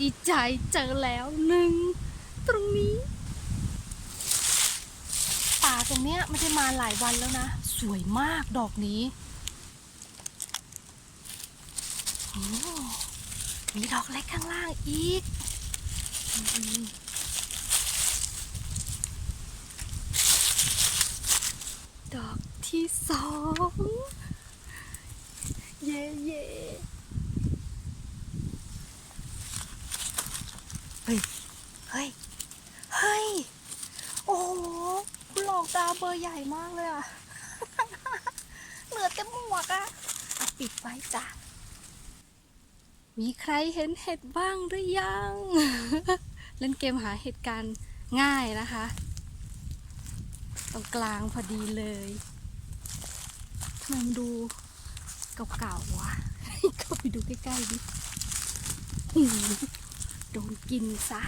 ดีใจเจอแล้วหนึ่งตรงนี้ ป่าตรงเนี้ยไม่ได้มาหลายวันแล้วนะ สวยมากดอกนี้มีดอกเล็กข้างล่างอีกอดอกที่สอง เย่เย่ เฮ้ย เฮ้ย เฮ้ย โอ้โหคุณหลอกตาเบอร์ใหญ่มากเลยอะเหลือแต่หมวกอะอาปิดไว้จ้ะ มีใครเห็นเห็ดบ้างหรือยัง เล่นเกมหาเหตุการณ์ง่ายนะคะ ตรงกลางพอดีเลยทำไมมันดูเก่าๆวะ เข้าไปดูใกล้ๆดิ ดนกินซะ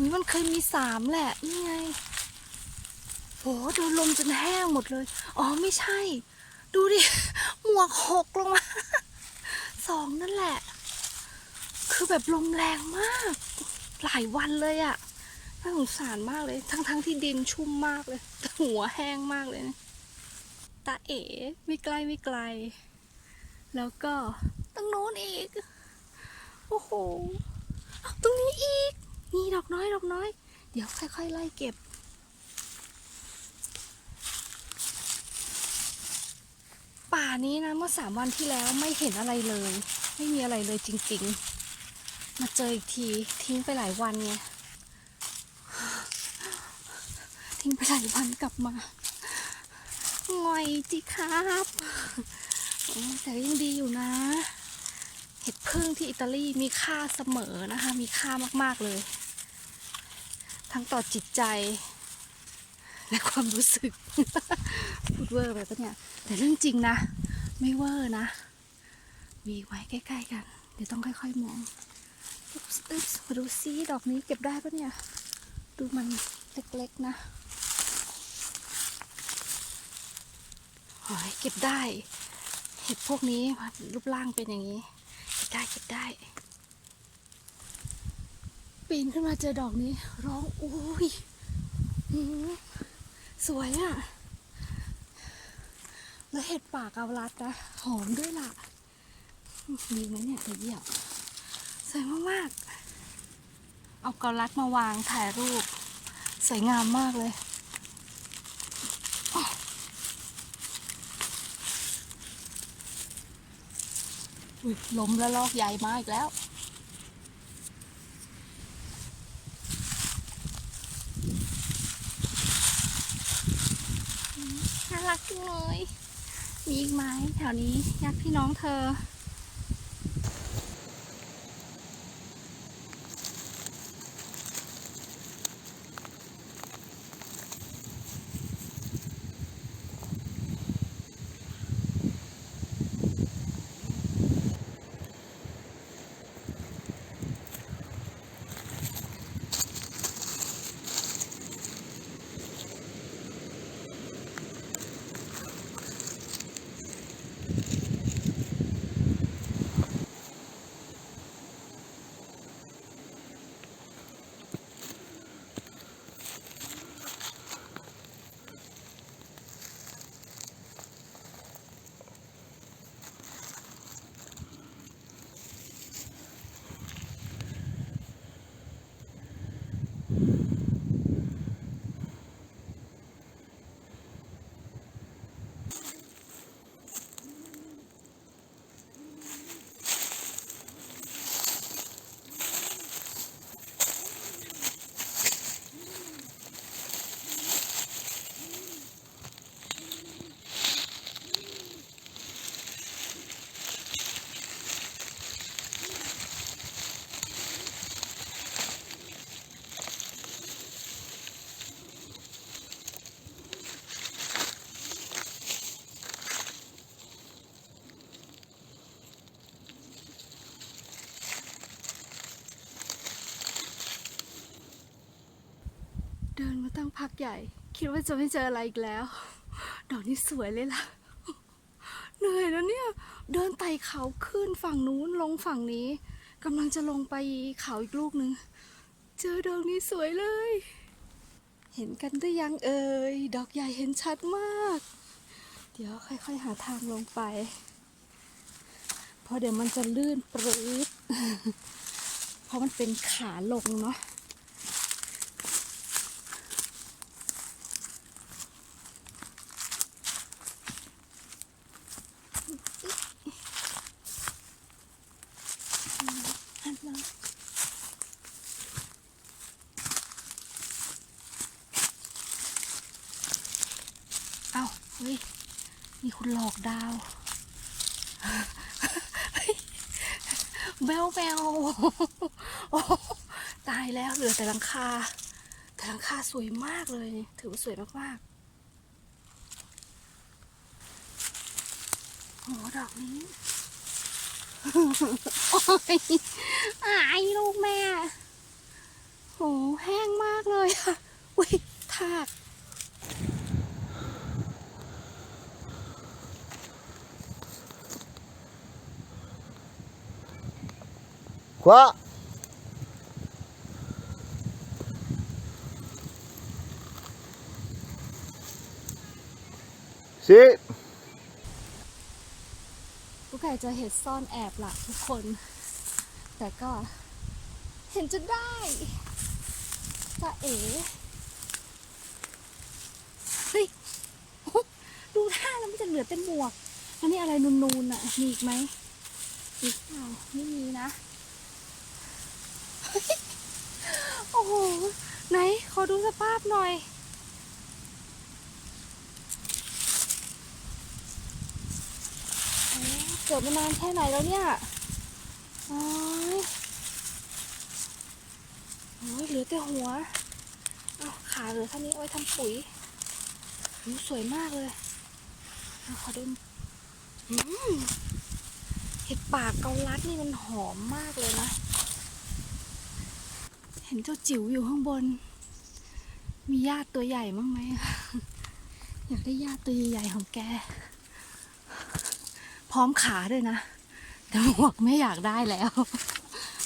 นี่มันเคยมีสามแหละ นี่ไงโหโดนลมจนแห้งหมดเลย อ๋อไม่ใช่ ดูดิ หมวกหกลงมาสองนั่นแหละ คือแบบลมแรงมาก หลายวันเลยอะน่าสงสารมากเลย ทั้งทั้งๆที่ดินชุ่มมากเลย แต่หัวแห้งมากเลยนะ ตาเอ๋ไม่ไกลไม่ไกล แล้วก็ตรงโน้นอีก โอ้โหตรงนี้อีก นี่ดอกน้อยดอกน้อย เดี๋ยวค่อยๆไล่เก็บ ป่านี้นะเมื่อสามวันที่แล้วไม่เห็นอะไรเลย ไม่มีอะไรเลยจริงๆ มาเจออีกทีทิ้งไปหลายวันไงทิ้งไปหลายวันกลับมา ง่อยจิครับแต่ยังดีอยู่นะ เห็ดพึ่งที่อิตาลีมีค่าเสมอนะคะ มีค่ามากๆเลย ทั้งต่อจิตใจ และความรู้สึก พูดเวอร์ไปปะเนี่ย แต่เรื่องจริงนะ ไม่เวอร์นะ มีไว้ใกล้ ๆ กัน เดี๋ยวต้องค่อย ๆ มองอึ๊บมาดูซิดอกนี้เก็บได้ปะเนี่ย ดูมันเล็ก ๆ นะ โอ้ยเก็บได้ เห็ดพวกนี้รูปร่างเป็นอย่างนี้ เก็บได้เก็บได้ ปีนขึ้นมาเจอดอกนี้ ร้องอุ้ยสวยอะ่ะ แล้วเห็ดป่าเกาลัดนะหอมด้วยล่ะ มีไหมเนี่ยเดี๋ยวเยียบสวยมากๆ เอาเกาลัดมาวางถ่ายรูป สวยงามมากเลย ลมแล้วลอกใหญ่มาอีกแล้ว น่ารักจังเลย มีอีกไหมแถวนี้ญาติพี่น้องเธอ พักใหญ่ คิดว่าจะไม่เจออะไรอีกแล้ว ดอกนี้สวยเลยล่ะ เหนื่อยแล้วเนี่ย เดินไต่เขาขึ้นฝั่งนู้นลงฝั่งนี้กำลังจะลงไปเขาอีกลูกหนึ่งเจอดอกนี้สวยเลย เห็นกันได้ยังเอ่ย ดอกใหญ่เห็นชัดมาก เดี๋ยวค่อยๆหาทางลงไป เพราะเดี๋ยวมันจะลื่นปรื๊ดเพราะมันเป็นขาลงเนาะ อันนั้นเอาเฮ้ย มี คนหลอกดาวแบวแบวตายแล้วเหลือแต่หลังคา แต่หลังคาสวยมากเลย ถือว่าสวยมากๆโหดอกนี้อ้ยอายลูกแม่โหแห้งมากเลยค่ะ อุ้ยทาก Qua. Sì. ลูกไก่จะเห็ดซ่อนแอบล่ะทุกคน แต่ก็เห็นจะได้จะเอ๋เฮ้ยดูท่าแล้วมันจะเหลือแต่หมวกอันนี้อะไรนูนๆอะ มีอีกไหมมีเปล่าไม่มีนะ เฮ้ย โอ้โห ไหน ขอดูสภาพหน่อย เกิดมานานแค่ไหนแล้วเนี่ยโอ้ยโอ้ยเหลือแต่หัว เอาขาเหลือเท่านี้เอาไว้ทำปุ๋ยหูสวยมากเลยเอาขอดูอเห็ดป่าเกาลัดนี่มันหอมมากเลยนะ นเจ้าจิ๋วอยู่ข้างบน มีญาติตัวใหญ่มั้างไหม อยากได้ญาติตัวใหญ่ๆของแก พร้อมขาด้วยนะ แต่หมวกไม่อยากได้แล้ว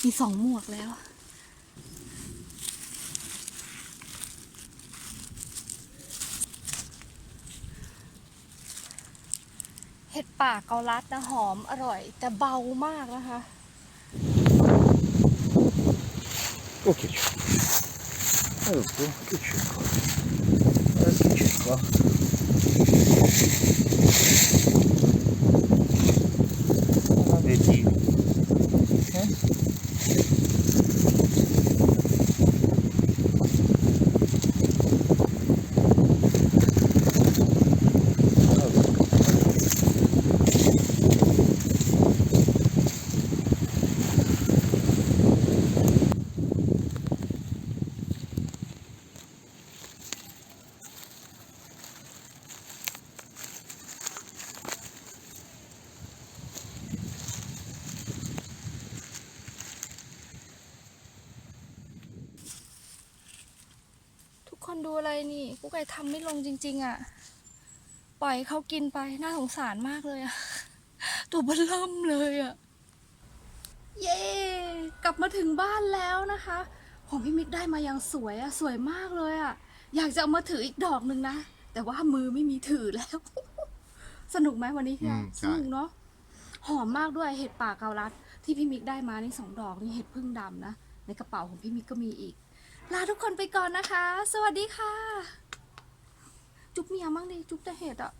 มีสองหมวกแล้วเห็ดป่าเกาลัดนะหอมอร่อย แต่เบามากนะคะ Окичко. Окичко. Окичко. คนดูอะไรนี่กูไก่ทำไม่ลงจริง ๆอะ่ะ ปล่อยเขากินไปน่าสงสารมากเลยอะตัวเบลเริ่มเลยอะ่ะ เย้กลับมาถึงบ้านแล้วนะคะของพี่มิกได้มาอย่างสวยอะ่ะ สวยมากเลยอะ่ะ อยากจะเอามาถืออีกดอกหนึ่งนะ แต่ว่ามือไม่มีถือแล้ว สนุกไหมวันนี้พี่อือะมสใช่นุกเนาะหอมมากด้วยเห็ดป่าเกาลัด ที่พี่มิกได้มานี่สองดอกนี่เห็ดพึ่งดำนะในกระเป๋าของพี่มิกก็มีอีก ลาทุกคนไปก่อนนะคะ สวัสดีค่ะ จุ๊บเมียมั่งดิ จุ๊บแต่เหตุอะ